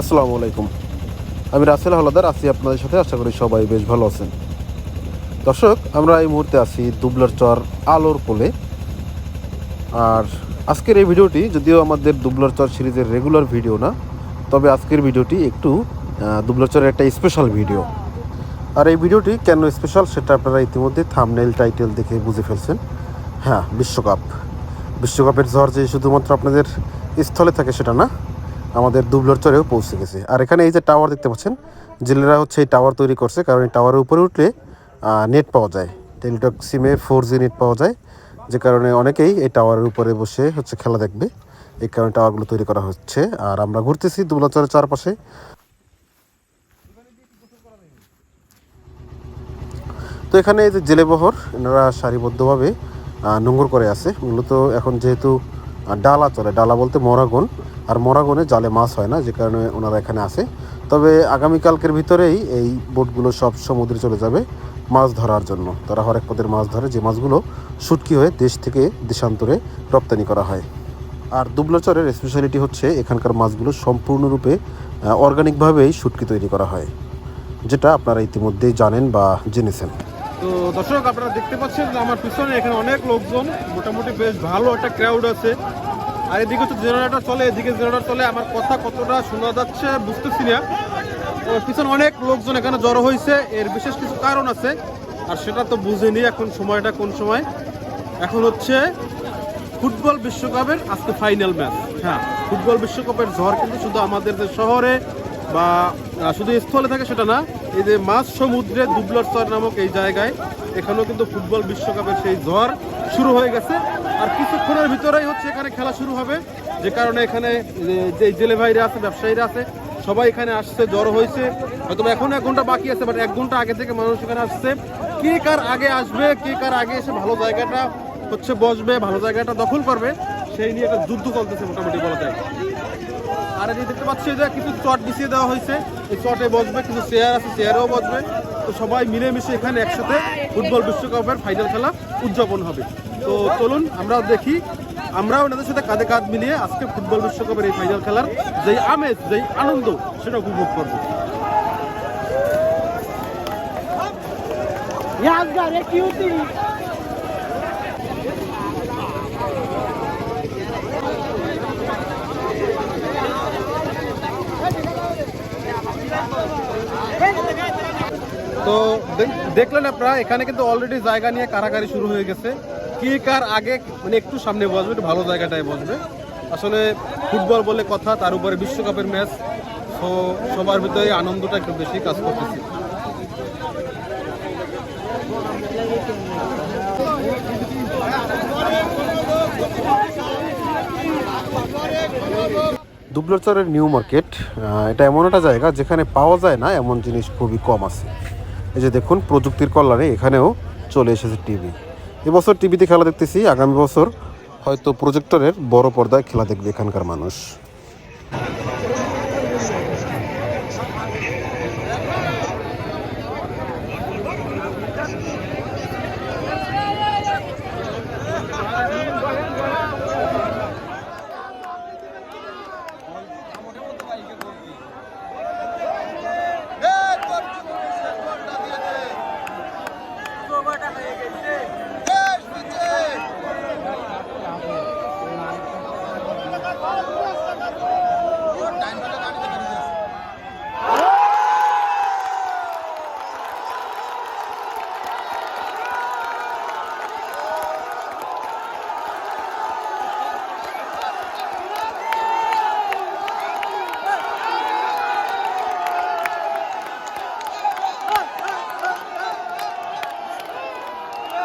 আসসালামু আলাইকুম। আমি রাসেল হলাদার আছি আপনাদের সাথে, আশা করি সবাই বেশ ভালো আছেন। দর্শক, আমরা এই মুহূর্তে আছি দুবলার চর আলোর কোলে। আর আজকের এই ভিডিওটি যদিও আমাদের দুবলার চর সিরিজের রেগুলার ভিডিও না, তবে আজকের ভিডিওটি একটু দুবলার চরের একটা স্পেশাল ভিডিও। আর এই ভিডিওটি কেন স্পেশাল সেটা আপনারা ইতিমধ্যে থামনেল টাইটেল দেখে বুঝে ফেলছেন। হ্যাঁ বিশ্বকাপ। বিশ্বকাপের ঝড় যে শুধুমাত্র আপনাদের স্থলে থাকে সেটা না আমাদের দুবলার চরেও পৌঁছে গেছে। আর এখানে এই যে টাওয়ার দেখতে পাচ্ছেন, জেলেরা হচ্ছে এই টাওয়ার তৈরি করছে, কারণ এই টাওয়ারের উপরে উঠলে নেট পাওয়া যায়। টেলিটক সিমে ফোর জি নেট পাওয়া যায়, যে কারণে অনেকেই এই টাওয়ারের উপরে বসে হচ্ছে খেলা দেখবে। এই কারণে টাওয়ারগুলো তৈরি করা হচ্ছে। আর আমরা ঘুরতেছি দুবলার চরের চারপাশে। তো এখানে এই যে জেলেবহর এনারা সারিবদ্ধভাবে নোঙর করে আছে। মূলত এখন যেহেতু ডালা চলে, ডালা বলতে মরাগন আর মরাগনে জালে মাছ হয় না, যে কারণে ওনারা এখানে আসে। তবে আগামীকালকের ভিতরেই এই বোটগুলো সব সমুদ্রে চলে যাবে মাছ ধরার জন্য। তারা হরেক পদের মাছ ধরে, যে মাছগুলো শুটকি হয়ে দেশ থেকে দেশান্তরে রপ্তানি করা হয়। আর দুবলাচরের স্পেশালিটি হচ্ছে এখানকার মাছগুলো সম্পূর্ণরূপে অর্গানিকভাবেই শুটকি তৈরি করা হয়, যেটা আপনারা ইতিমধ্যেই জানেন বা জেনেছেন। তো দর্শক, আপনারা দেখতে পাচ্ছেন আমার পিছনে এখানে অনেক লোকজন, মোটামুটি বেশ ভালো একটা ক্রাউড আছে। আর এদিকে হচ্ছে জেনারেটর চলে, এদিকে জেনারেটর চলে। আমার কথা কতটা শোনা যাচ্ছে বুঝতেছি না। তো পিছনে অনেক লোকজন এখানে জড়ো হয়েছে। এর বিশেষ কিছু কারণ আছে, আর সেটা তো বুঝিনি এখন সময়টা কোন সময়। এখন হচ্ছে ফুটবল বিশ্বকাপের আজকে ফাইনাল ম্যাচ হ্যাঁ ফুটবল বিশ্বকাপের ঝড় কিন্তু শুধু আমাদের যে শহরে বা শুধু স্থলে থাকে সেটা না, এই যে মাছ সমুদ্রে দুবলার চর নামক এই জায়গায়, এখানেও কিন্তু ফুটবল বিশ্বকাপের সেই ঝড়। শুরু হয়ে গেছে। আর কিছুক্ষণের ভিতরেই হচ্ছে এখানে খেলা শুরু হবে। যে কারণে এখানে, যে- জেলে ভাইরা আছে, ব্যবসায়ীরা আছে, সবাই এখানে আসছে, জ্বর হয়েছে। হয়তো এখন এক ঘণ্টা বাকি আছে, বাট এক ঘণ্টা আগে থেকে মানুষ এখানে আসছে। কে কার আগে আসবে, কে কার আগে এসে ভালো জায়গাটা হচ্ছে বসবে, ভালো জায়গাটা দখল করবে, সেই নিয়ে একটা যুদ্ধ চলতেছে মোটামুটি বলা যায়। আর এই যে দেখতে পাচ্ছি যে কিছু চট বিছিয়ে দেওয়া হয়েছে এই চটে বসবে কিছু চেয়ার আছে চেয়ারেও বসবে তো সবাই মিলেমিশে এখানে একসাথে ফুটবল বিশ্বকাপের ফাইনাল খেলা উদযাপন হবে তো চলুন আমরাও দেখি আমরাও ওনাদের সাথে কাঁধে কাঁধ মিলিয়ে আজকে ফুটবল বিশ্বকাপের এই ফাইনাল খেলার যেই আমেজ যেই আনন্দ সেটা উপভোগ করবো यादगार है क्यों थी দেখলেন আপনারা, এখানে কিন্তু অলরেডি জায়গা নিয়ে কারাকারি শুরু হয়ে গেছে। কি কার আগে মানে একটু সামনে বসবে, একটু ভালো জায়গাটায় বসবে। আসলে ফুটবল বলে কথা, তার উপরে বিশ্বকাপের ম্যাচ তো সবার ভিতরে আনন্দটা একটু বেশি কাজ করতেছে। দুবলাচরের নিউ মার্কেট এটা এমন একটা জায়গা যেখানে পাওয়া যায় না, এমন জিনিস খুবই কম আছে। এই যে দেখুন, প্রযুক্তির কল্যাণে এখানেও চলে এসেছে টিভি। এবছর টিভিতে খেলা দেখতেছি, আগামী বছর হয়তো প্রজেক্টরের বড় পর্দায় খেলা দেখবে এখানকার মানুষ।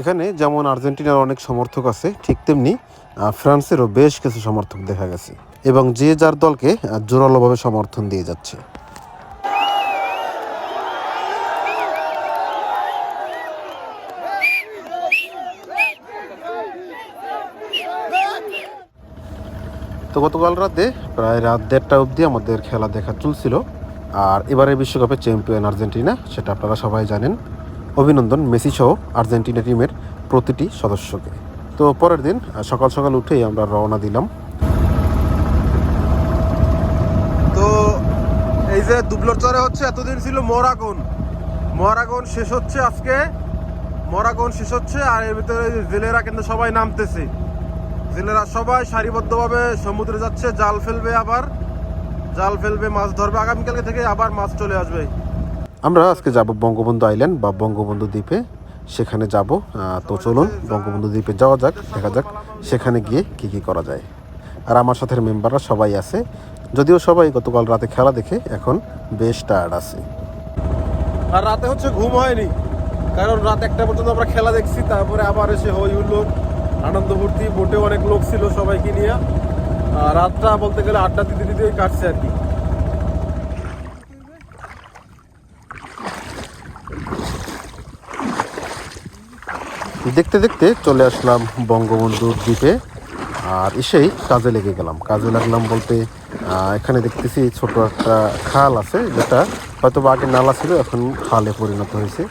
এখানে যেমন আর্জেন্টিনার অনেক সমর্থক আছে, ঠিক তেমনি ফ্রান্সেরও বেশ কিছু সমর্থক দেখা গেছে এবং যে যার দলকে জোরালোভাবে সমর্থন দিয়ে যাচ্ছে। তো গতকাল রাতে প্রায় রাত দেড়টা অবধি আমাদের খেলা দেখা চলছিল। আর এবারে বিশ্বকাপে চ্যাম্পিয়ন আর্জেন্টিনা, সেটা আপনারা সবাই জানেন। অভিনন্দন মেসি সহ আর্জেন্টিনা টিমের প্রতিটি সদস্যকে। তো পরের দিন সকাল সকাল উঠেই আমরা রওনা দিলাম। তো এই যে দুবলর চরে হচ্ছে, এতদিন ছিল মরাগুন। মরাগুন শেষ হচ্ছে আজকে। মরাগুন শেষ হচ্ছে, আর এর ভিতরে জেলেরা কিন্তু সবাই নামতেছে। জেলেরা সবাই সারিবদ্ধভাবে সমুদ্রে যাচ্ছে, জাল ফেলবে আবার। জাল ফেলবে, মাছ ধরবে। আগামীকালকে থেকে আবার মাছ চলে আসবে। আমরা আজকে যাব বঙ্গবন্ধু আইল্যান্ড বা বঙ্গবন্ধু দ্বীপে। সেখানে যাব তো চলুন বঙ্গবন্ধু দ্বীপে যাওয়া যাক, দেখা যাক সেখানে গিয়ে কি কি করা যায়। আর আমার সাথে মেম্বাররা সবাই আছে, যদিও সবাই গতকাল রাতে খেলা দেখে এখন বেশ টায়ার্ড আছে। আর রাতে হচ্ছে ঘুম হয়নি, কারণ রাত একটা পর্যন্ত আমরা খেলা দেখছি, তারপরে আবার এসে হই হুল্লোড় আনন্দ ফুর্তি বোটে অনেক লোক ছিল সবাইকে নিয়ে। রাতটা বলতে গেলে আড্ডা দিতে দিতেই কাটছে আর কি। দেখতে দেখতে চলে আসলাম বঙ্গবন্ধুর দ্বীপে। আর এসেই কাজে লেগে গেলাম। কাজে লাগলাম বলতে এখানে দেখতেছি ছোট একটা খাল আছে, যেটা হয়তো আগে নালা ছিল, এখন খালে পরিণত হয়েছে।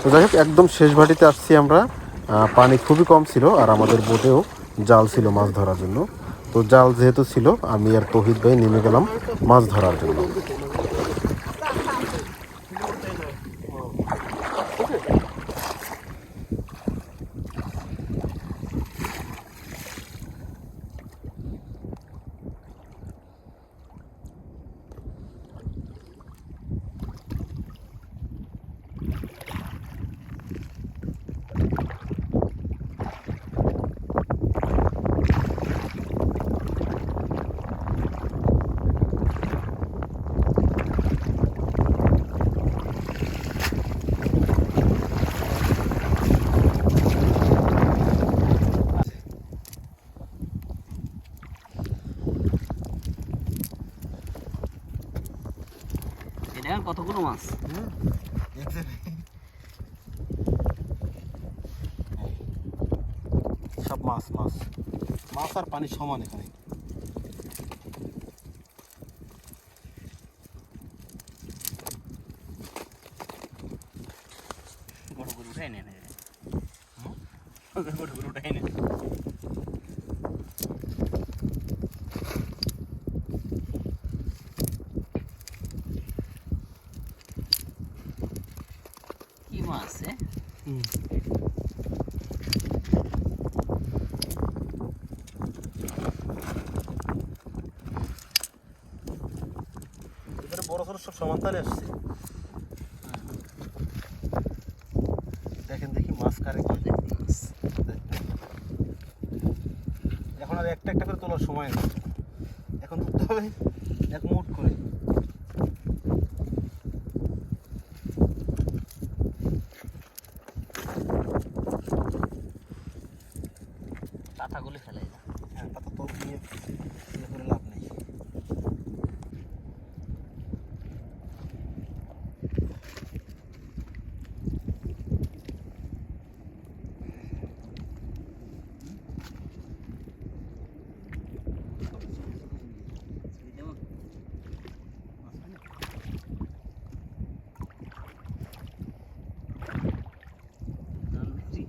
তো যাই হোক, একদম শেষ ভাটিতে আসছি আমরা। পানি খুবই কম ছিল আর আমাদের বোটেও জাল ছিল মাছ ধরার জন্য। তো জাল যেহেতু ছিল, আমি আর তহিদ ভাই নেমে গেলাম মাছ ধরার জন্য। কতগুলো মাছ? সব মাছ মাছ। মাছ আর পানি সমান এখানে। বড় করে উঠাই নেন বড় করে উঠাই নেন ছোট সব সমান আসছে। দেখেন দেখি মাছ। এখন আর একটা একটা করে তোলার সময় এখন তুলতে হবে এক মুঠ করে পাতাগুলো ফেলাই দাও হ্যাঁ পাতা তো নিয়ে ইয়ে করে লাভ নেই দেবো? আনছি।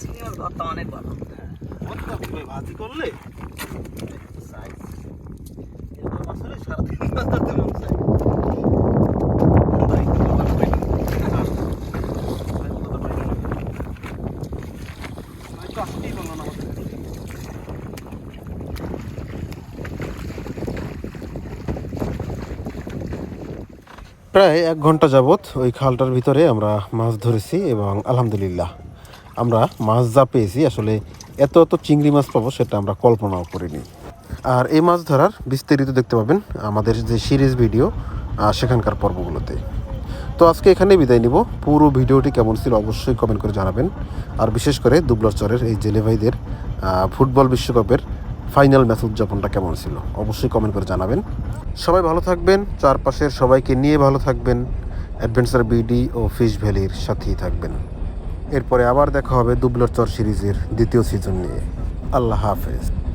চিংড়ি মাছ ধরতে অনেক ভালো ভাজি করলে। প্রায় এক ঘণ্টা যাবত ওই খালটার ভিতরে আমরা মাছ ধরেছি এবং আলহামদুলিল্লাহ আমরা মাছ যা পেয়েছি, আসলে এত এত চিংড়ি মাছ পাবো সেটা আমরা কল্পনাও করিনি। আর এই মাছ ধরার বিস্তারিত দেখতে পাবেন আমাদের যে সিরিজ ভিডিও সেখানকার পর্বগুলোতে। তো আজকে এখানে বিদায় নিব। পুরো ভিডিওটি কেমন ছিল অবশ্যই কমেন্ট করে জানাবেন। আর বিশেষ করে দুবলার চরের এই জেলে ভাইদের ফুটবল বিশ্বকাপের ফাইনাল ম্যাচ উদযাপনটা কেমন ছিল অবশ্যই কমেন্ট করে জানাবেন। সবাই ভালো থাকবেন, চারপাশের সবাইকে নিয়ে ভালো থাকবেন। অ্যাডভেঞ্চার বিডি ও ফিশ ভ্যালির সাথেই থাকবেন। এরপরে আবার দেখা হবে দুবলোর চর সিরিজের দ্বিতীয় সিজন নিয়ে। আল্লাহ হাফেজ।